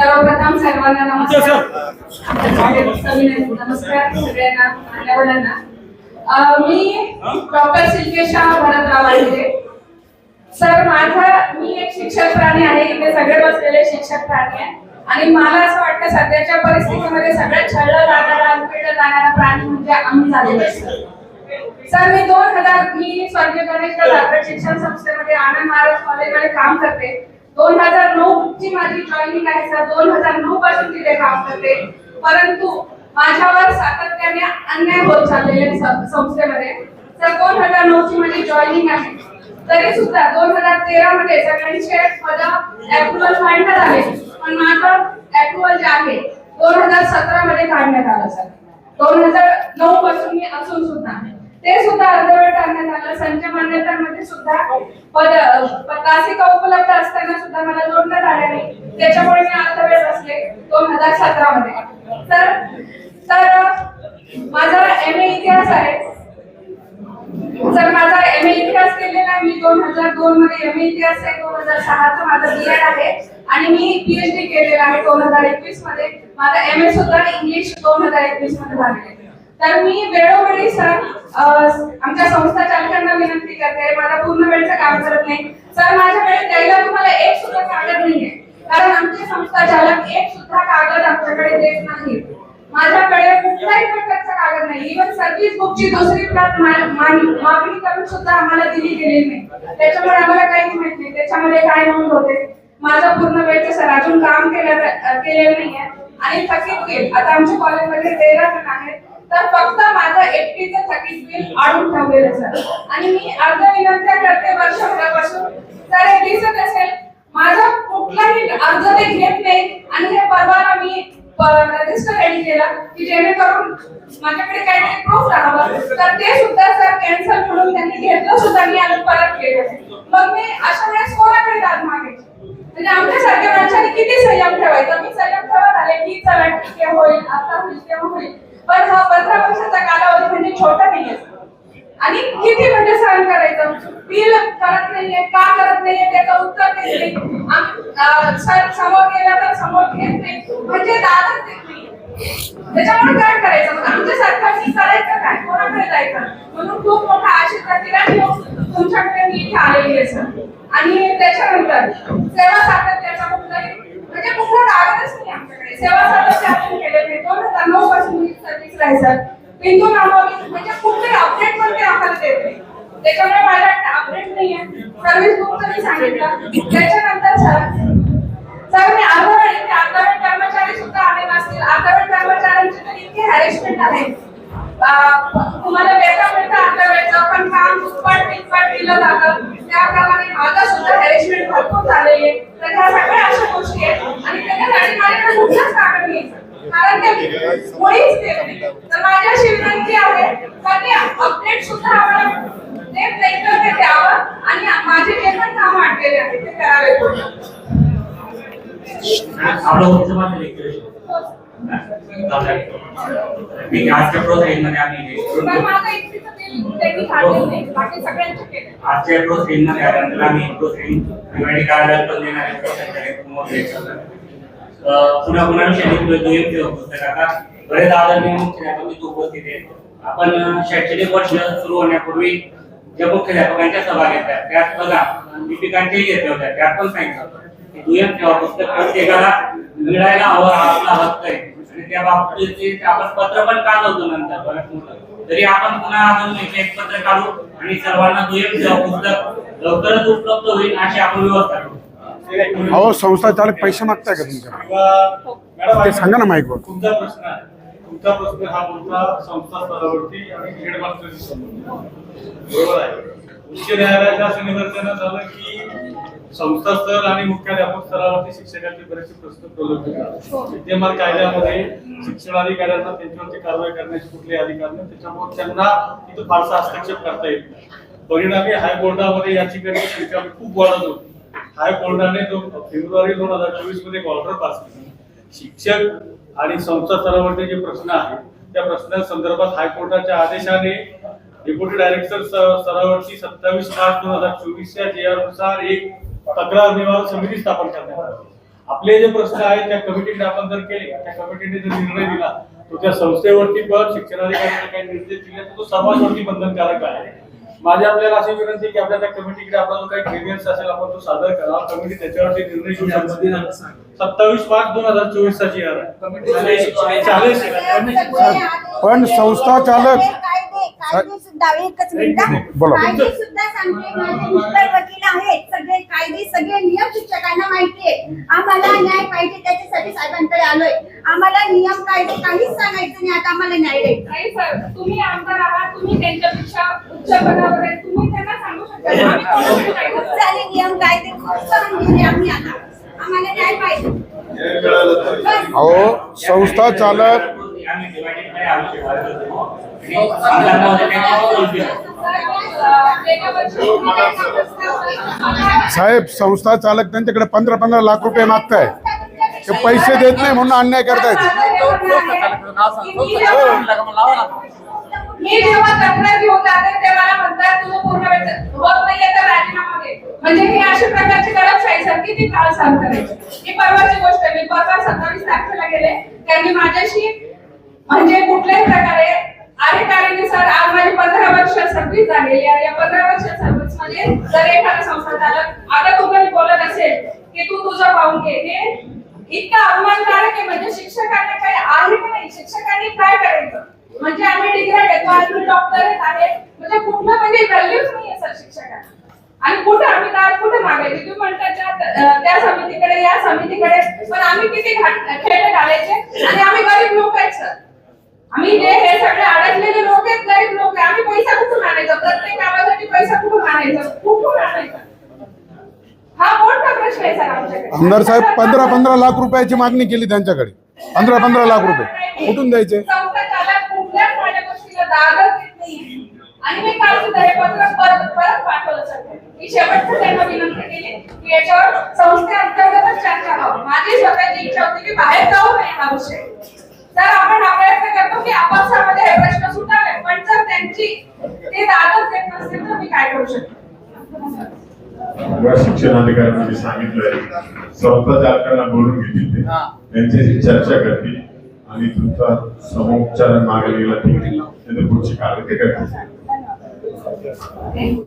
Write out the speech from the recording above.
सर्वप्रथम सर्वांना नमस्कार. सगळ्यांना मी डॉक्टर सिल्केशा भरतराव आहे सर माझा मी एक शिक्षक प्राणी आहे. इथे सगळे बसलेले शिक्षक प्राणी आहे आणि मला असं वाटतं सध्याच्या परिस्थितीमध्ये सगळ्यात छळला जाणारा पिळला जाणारा प्राणी म्हणजे आम्ही झालेलो सर. मी दोन हजार मी स्वर्गीय गणेश शिक्षण संस्थेमध्ये आनंद महाराज कॉलेजमध्ये काम करते. दोन हजार नऊ माझी जॉईनिंग आहे सर. दोन हजार नऊ पासून तिथे काम करते. परंतु माझ्यावर सातत्याने अन्याय होत चाललेले संस्थेमध्ये. सर दोन हजार नऊ ची माझी जॉईनिंग आहे. तरी सुद्धा दोन हजार तेरा मध्ये सगळ्यांचे मला अप्रुव्हल काढण्यात आले. पण माझं अप्रुव्हल जे आहे दोन हजार सतरा मध्ये काढण्यात आलं सर दोन हजार नऊ पासून मी असून सुद्धा ते सुद्धा अर्धवेळ करण्यात आलं संच मान्यतांमध्ये सुद्धा पद प- तासिका उपलब्ध असताना सुद्धा मला जोडण्यात आल्या नाही त्याच्यामुळे मी अर्धवेळ बसले दोन हजार सतरा मध्ये तर तर माझा एम ए इतिहास आहे. सर माझा एम ए इतिहास केलेला आहे मी दोन हजार दोन मध्ये एम ए इतिहास आहे दोन हजार सहाचा माझा बी एड आहे. आणि मी पीएचडी केलेला आहे दोन हजार एकवीसमध्ये माझा एम ए सुद्धा इंग्लिश दोन हजार एकवीसमध्ये झालेला आहे. तर मी वेळोवेळी सर आमच्या संस्था चालकांना विनंती करते मला पूर्ण वेळचं काम करत नाही. सर माझ्या वेळेत द्यायला तुम्हाला एक सुद्धा कागद नाहीये. कारण आमचे संस्था चालक एक सुद्धा कागद आमच्याकडे देत नाही. माझ्याकडे कुठलाही प्रकारचा कागद नाही. इव्हन सर्व्हिस बुकची दुसरी प्रत मागणी करून सुद्धा आम्हाला दिली गेलेली नाही. त्याच्यामुळे आम्हाला काहीच माहीत नाही. त्याच्यामध्ये काय नोंद होते? माझं पूर्ण वेळचं सर अजून काम केलं केलेलं नाहीये. आणि थकीत बिल आता आमच्या कॉलेजमध्ये तेरा जण आहेत. तर फक्त माझं एकटीचं थकीत बिल आणून ठेवलेलं सर. आणि मी अर्ज विनंत्या करते वर्षभरापासून तर हे दिसत असेल माझा कुठलाही अर्ज ते घेत नाही आणि हे परवाना मी रजिस्टर रेडी केला की जेणेकरून माझ्याकडे काहीतरी प्रूफ राहावं तर ते सुद्धा सर कॅन्सल म्हणून त्यांनी घेतलं परत केले मग मी अशा वेळेस कोणाकडे दाद मागायची? म्हणजे आमच्यासारख्या माणसाने किती संयम ठेवायचा? मी संयम ठेवत आले की चला ठीक आहे होईल आता होईल तेव्हा होईल. पण हा पंधरा वर्षाचा कालावधी म्हणजे छोटा नाहीये आणि किती म्हणजे सहन करायचं? बिल करत नाहीये का करत नाहीये त्याचं उत्तर देत नाही. समोर गेला तर समोर घेत नाही. म्हणजे दादच देत नाही त्याच्यामुळे काय करायचं. आमच्या सरकारने करायचं काय? कोणाकडे जायचं? म्हणून खूप मोठा आशीर्वाद घेऊन तुमच्याकडे मी इथे आलेली आहे सर आणि त्याच्यानंतर सेवा सातत्याचा कुठलाही म्हणजे कुठला रागच नाही आमच्याकडे. सेवा सातत्य आपण केलेलं नाही. दोन हजार नऊ पासून मी सर्व्हिसला आहे सर बिंदू नामावली म्हणजे कुठले अपडेट पण ते आम्हाला देत नाही. त्याच्यामुळे माझ्याकडे अपडेट नाही आहे. सर्व्हिस बुकचं मी सांगितलं. त्याच्यानंतर सर सर मी अर्धवेळ इथे अर्धवेळ कर्मचारी सुद्धा आले नसतील. अर्धवेळ कर्मचाऱ्यांची तर इतकी हॅरेसमेंट आहे. तुम्हाला वेतन मिळतं अर्धवेळचं पण काम दुप्पट दिलं जातं. त्याप्रमाणे माझं सुद्धा हॅरेसमेंट भरपूर झालेली आहे. तर ह्या सगळ्या अशा गोष्टी आहेत आणि त्याच्यासाठी माझ्याकडे कुठलाच कागद नाही. कारण ते मुळीच देत नाही. तर माझी अशी विनंती आहे का ते अपडेट सुद्धा आम्हाला देत नाही तर ते द्यावं आणि माझे जे पण काम अडलेले आहे ते करावे. ठीक हे. आजच्या प्रोत्साहनमध्ये दिवाळी पण देणार आहे. पुन्हा पुन्हा शैक्षणिक दुय्यम ठेव आता बरेच आदरणीय मुख्याध्यापक उपस्थित आहेत. आपण शैक्षणिक वर्ष सुरू होण्यापूर्वी ज्या मुख्याध्यापकांच्या सभा घेतल्या त्यात बघा लिपिकांच्याही घेतल्या होत्या त्यात पण सांगितलं होतं की दुय्यम ठेवा पुस्तक प्रत्येकाला मिळायला हवं आपला हक्क आहे. त्या बाबतीत आपण पत्र पण काढवतो नंतर मोठं. तरी आपण पुन्हा अजून एक एक पत्र काढू आणि सर्वांना दुय्यम पुस्तक लवकरच उपलब्ध होईल अशी आपण व्यवस्था करू. अहो संस्था चालक पैसे मागताय का तुमच्या? मॅडम ते सांगा ना माईकवर. तुमचा प्रश्न आहे. तुमचा प्रश्न हा बोलता संस्था स्तरावरती आणि हेडमास्टरशी संबंधित बरोबर आहे. उच्च न्यायालयाच्या असं निदर्शनास आलं की संस्था स्तर आणि मुख्याध्यापक स्तरावरती शिक्षकांचे बरेचसे प्रश्न प्रलंबित आहेत विद्यमान कायद्यामध्ये शिक्षणाधिकाऱ्यांना त्यांच्यावरती कारवाई करण्याचे कुठले अधिकार नाही त्याच्यामुळे त्यांना तिथं फारसा हस्तक्षेप करता येत नाही. परिणामी हायकोर्टामध्ये याचिकांची संख्या खूप वाढत होती. हायकोर्टाने फेब्रुवारी दोन हजार चोवीसमध्ये ऑर्डर पास केली. शिक्षक आणि संस्था स्तरावरचे जे प्रश्न आहेत त्या प्रश्नांसंदर्भात हायकोर्टाच्या आदेशाने डेप्युटी डायरेक्टर स्तरावरची सत्तावीस मार्च दोन हजार चोवीसच्या जे नुसार एक तक्रार निवारण समिती स्थापन करण्यात आली. आपले जे प्रश्न आहेत त्या कमिटीकडे आपण जर केले त्या कमिटीने जर निर्णय दिला तो त्या संस्थेवरती पण शिक्षणाधिकाऱ्यांनी काही निर्देश दिले तर तो सर्वांवरती बंधनकारक आहे. माझी आपल्याला अशी विनंती आहे की आपल्या त्या कमिटीकडे आपल्याला काही ग्रेडियन्स असेल आपण तो सादर करा कमिटी त्याच्यावरती निर्णय घेऊ शकते. सत्तावीस पाच दोन हजार चोवीस चा जी आर आहे. चाळीस पण संस्था चालक- कायदे कायदे सुद्धा. एकच मिनिट बोला. कायदे सुद्धा सांगते माझे मिस्टर वकील आहेत सगळे कायदे सगळे नियम शिक्षकांना माहिती आहे. आम्हाला न्याय पाहिजे त्याच्यासाठी साहेबांकडे आलोय. आम्हाला नियम कायदे काहीच सांगायचं नाही आता आम्हाला न्याय द्यायचा नाही सर तुम्ही आमदार आहात तुम्ही त्यांच्यापेक्षा उच्च पदावर आहे तुम्ही त्यांना सांगू शकता. आम्ही कोणाकडे नाही खूप जात. सारे नियम कायदे खूप आम्ही आता. आम्हाला न्याय पाहिजे. बस. अहो संस्था चालक साहेब संस्था चालक त्यांच्याकडे पंधरा पंधरा लाख रुपये मागताय. ते पैसे देत नाही म्हणून अन्याय करतायत. मी जेव्हा ते मला म्हणतात तुझं पूर्ण वेळ होत नाहीये तर राजीनामा दे. म्हणजे प्रकारची दडपशाही काळ करायची. ही परवाची गोष्ट मी परवा सत्तावीस तारखेला गेले. त्यांनी माझ्याशी म्हणजे कुठल्याही प्रकारे अधिकाऱ्यांनी सर आज माझी पंधरा वर्ष सर्व्हिस झालेली आहे. या पंधरा वर्ष सर्व्हिसमध्ये जर एखादा संस्था चालक आता तुम्हाला बोलत असेल की तू तुझं पाहून घे. हे इतका अवमानकारक आहे. म्हणजे शिक्षकांना काही आहे का नाही. शिक्षकांनी काय करायचं? म्हणजे आम्ही डिग्री घेतो आम्ही डॉक्टर आहे. म्हणजे कुठलं म्हणजे व्हॅल्यूच नाहीये सर शिक्षकांना. आणि कुठं आम्ही दाद कुठे मागायचे तुम्ही म्हणता त्या अं, त्या समितीकडे या समितीकडे पण आम्ही किती घाट- खेळ घालायचे आणि आम्ही गरीब लोक आहेत सर आम्ही जे हे सगळे अडकलेले लोक आहेत गरीब लोक आहे आम्ही पैसा कुठून आणायचा प्रत्येक कामासाठी पैसा कुठून आणायचा कुठून आणायचा हा मोठा प्रश्न आहे सर आमच्याकडे आमदार साहेब पंधरा पंधरा लाख रुपयाची मागणी केली त्यांच्याकडे. पंधरा पंधरा लाख रुपये. कुठून द्यायचे? तर आपण हा प्रयत्न करतो की हे प्रश्न सुटावे पण जर त्यांची ते दादच देत नसतील तर मी काय करू शकतो? किंवा शिक्षणाधिकाऱ्यांना मी सांगितलंय. संस्था चालकांना बोलून घेतील ते. त्यांच्याशी चर्चा करतील. आणि तुमचा समुपचार ठीक नाही तर पुढची ते करतील?